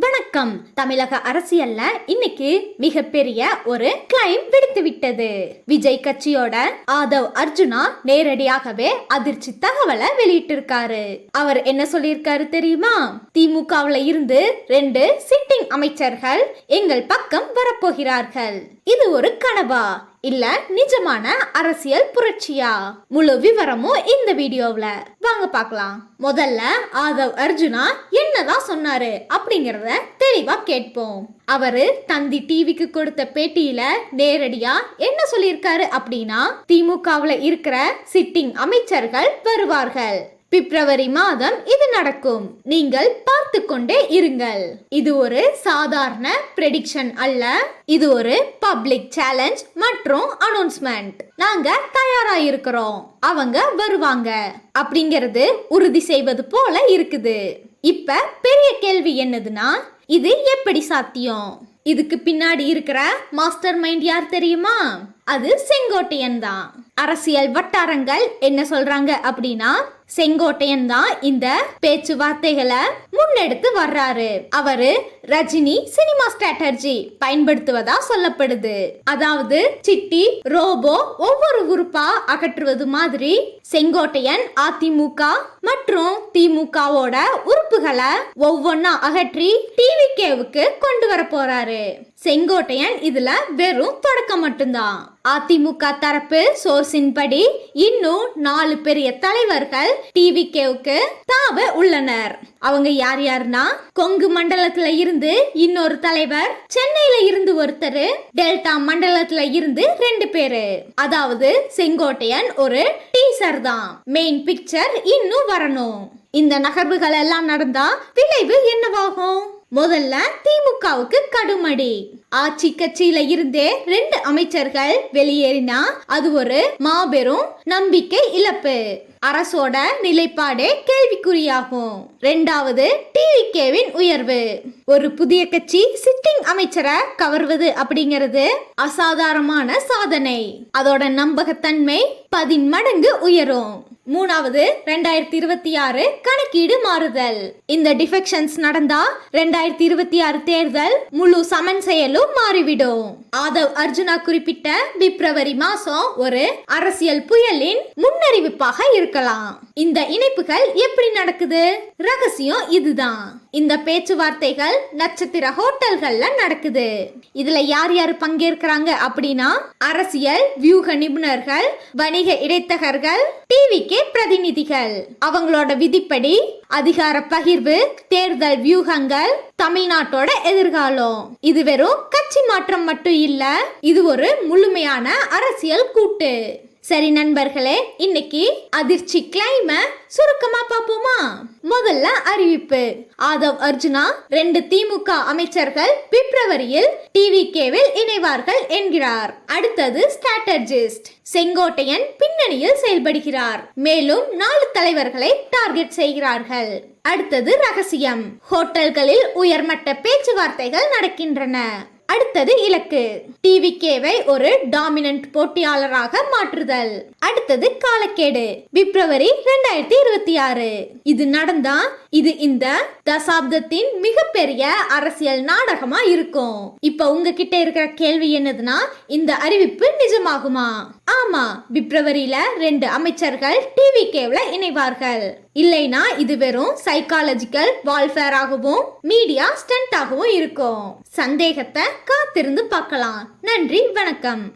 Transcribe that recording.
வணக்கம். தமிழக அரசியல்ல இன்னைக்கு மிகப்பெரிய ஒரு கிளைம் விடுத்து விட்டது. விஜய் கட்சியோட ஆதவ் அர்ஜுனா நேரடியாகவே அதிர்ச்சி தகவலை வெளியிட்டிருக்காரு. அவர் என்ன சொல்லியிருக்காரு தெரியுமா? திமுகவுல இருந்து ரெண்டு சிட்டிங் அமைச்சர்கள் எங்கள் பக்கம் வரப்போகிறார்கள். இது ஒரு கனவா? இல்ல நிஜமான அரசியல் புரட்சியா? முழு விவரமும் இந்த வீடியோவில். வாங்க பார்க்கலாம் முதல்ல ஆதவ் அர்ஜுனா என்னதான் சொன்னாரு அப்படிங்கறத தெளிவா கேட்போம். அவரு தந்தி டிவிக்கு கொடுத்த பேட்டியில நேரடியா என்ன சொல்லியிருக்காரு அப்படின்னா திமுகவுல இருக்கிற சிட்டிங் அமைச்சர்கள் வருவார்கள். பிப்ரவரி மாதம் இது நடக்கும். நீங்கள் பார்த்து கொண்டே இருங்கள். இது ஒரு சாதாரண ப்ரெடிக்ஷன் அல்ல. இது ஒரு பப்ளிக் சேலஞ்ச் மற்றும் அனௌன்ஸ்மெண்ட் நாங்க தயாரா இருக்கிறோம் அவங்க வருவாங்க. அப்படிங்கிறது உறுதி செய்வது போல இருக்குது. இப்ப பெரிய கேள்வி என்னதுன்னா இது எப்படி சாத்தியம்? இதுக்கு பின்னாடி இருக்கிற மாஸ்டர் மைண்ட் யார் தெரியுமா? அது செங்கோட்டையன் தான். அரசியல் வட்டாரங்கள் என்ன சொல்றாங்க அப்படின்னா செங்கோட்டையன் தான் இந்த பேச்சுவார்த்தைகளை முன்னெடுத்து வர்றாரு. அவரு ரஜினி சினிமா ஸ்ட்ராட்டர்ஜி பயன்படுத்துவதா சொல்லப்படுது. அதாவது சிட்டி ரோபோ ஒவ்வொரு உறுப்பா அகற்றுவது மாதிரி செங்கோட்டையன் அதிமுக மற்றும் திமுகவோட உறுப்புகளை ஒவ்வொன்னா அகற்றி டிவிகேவுக்கு கொண்டு வர போறாரு. செங்கோட்டையன் இதுல வெறும் தொடக்கம் மட்டும்தான். அதிமுக தரப்பு சோர்ஸின் படி இன்னும் நாலு பெரிய தலைவர்கள் டிவிகேவுக்கு தாவ உள்ளனர். அவங்க யார் யாருன்னா கொங்கு மண்டலத்துல இருந்து இன்னொரு தலைவர் சென்னையில இருந்து ஒருத்தர் டெல்டா மண்டலத்துல இருந்து ரெண்டு பேரு. அதாவது செங்கோட்டையன் ஒரு டீசர் தான். மெயின் பிக்சர் இன்னும் வரணும். இந்த நகர்வுகள் எல்லாம் நடந்தா விளைவு என்னவாகும்? முதல்ல திமுகவுக்கு கடுமடி. ஆட்சி கட்சியில இருந்தே ரெண்டு அமைச்சர்கள் வெளியேறினா அது ஒரு மாபெரும் நம்பிக்கை இழப்பு. அரசோட நிலைப்பாடே கேள்விக்குறியாகும். ரெண்டாவது டிவிகேவின் உயர்வு. ஒரு புதிய கட்சி சிட்டிங் அமைச்சரை கவர்வது அப்படிங்கிறது அசாதாரணமான சாதனை. அதோட நம்பகத்தன்மை பதின்மடங்கு உயரும். மூணாவது ரெண்டாயிரத்தி இருபத்தி ஆறு கணக்கீடு மாறுதல். இந்த டிஃபெக்ஷன்ஸ் நடந்தா ரெண்டாயிரத்தி இருபத்தி ஆறு தேர்தல் முழு சமன் செயலும் மாறிவிடும். ஆதவ் அர்ஜுனா குறிப்பிட்ட பிப்ரவரி மாசம் ஒரு அரசியல் புயலின் முன்னறிவிப்பாக இருக்கலாம். இந்த இணைப்புகள் எப்படி நடக்குது? ரகசியம் இதுதான். இந்த பேச்சுவார்த்தைகள் நட்சத்திர ஹோட்டல்கள்ல நடக்குது. இதுல யார் யார் பங்கேற்கிறாங்க அப்படின்னா அரசியல் வியூக நிபுணர்கள் வணிக இடைத்தகர்கள் டிவிக்கு பிரதிநிதிகள். அவங்களோட விதிப்படி அதிகார பகிர்வு தேர்தல் வியூகங்கள் தமிழ்நாட்டோட எதிர்காலம். இது வெறும் கட்சி மாற்றம் மட்டும் இல்ல இது ஒரு முழுமையான அரசியல் கூட்டு. சரி நண்பர்களே இன்னைக்கு அதிர்ச்சி கிளைம சுருக்கமா பாப்போமா முதல்ல அறிவிப்பு. ஆதவ் அர்ஜுனா ரெண்டு திமுக அமைச்சர்கள் பிப்ரவரியில் டிவி கேவில் இணைவார்கள் என்கிறார். அடுத்தது ஸ்ட்ராட்டஜிஸ்ட் செங்கோட்டையன் பின்னணியில் செயல்படுகிறார். மேலும் நாலு தலைவர்களை டார்கெட் செய்கிறார்கள். அடுத்தது ரகசியம். ஹோட்டல்களில் உயர்மட்ட பேச்சுவார்த்தைகள் நடக்கின்றன. அடுத்தது இலக்கு. டிவிகேவை ஒரு டாமினன்ட் போட்டியாளராக மாற்றுதல். அடுத்தது காலக்கேடு. பிப்ரவரி ரெண்டாயிரத்தி இருபத்தி ஆறு. இது நடந்தா இது இந்த தசாப்தத்தின் மிகப்பெரிய அரசியல் நாடகமா இருக்கும். இப்ப உங்ககிட்ட இருக்கிற கேள்வி என்னதுன்னா இந்த அறிவிப்பு நிஜமாகுமா? ஆமா பிப்ரவரியில ரெண்டு அமைச்சர்கள் டிவி கேவ்ல இணைவார்கள். இல்லைனா இது வெறும் சைக்காலஜிக்கல் வால்ஃபேராகவும் மீடியா ஸ்டண்டாகவும் இருக்கும். சந்தேகத்தை காத்திருந்து பார்க்கலாம். நன்றி வணக்கம்.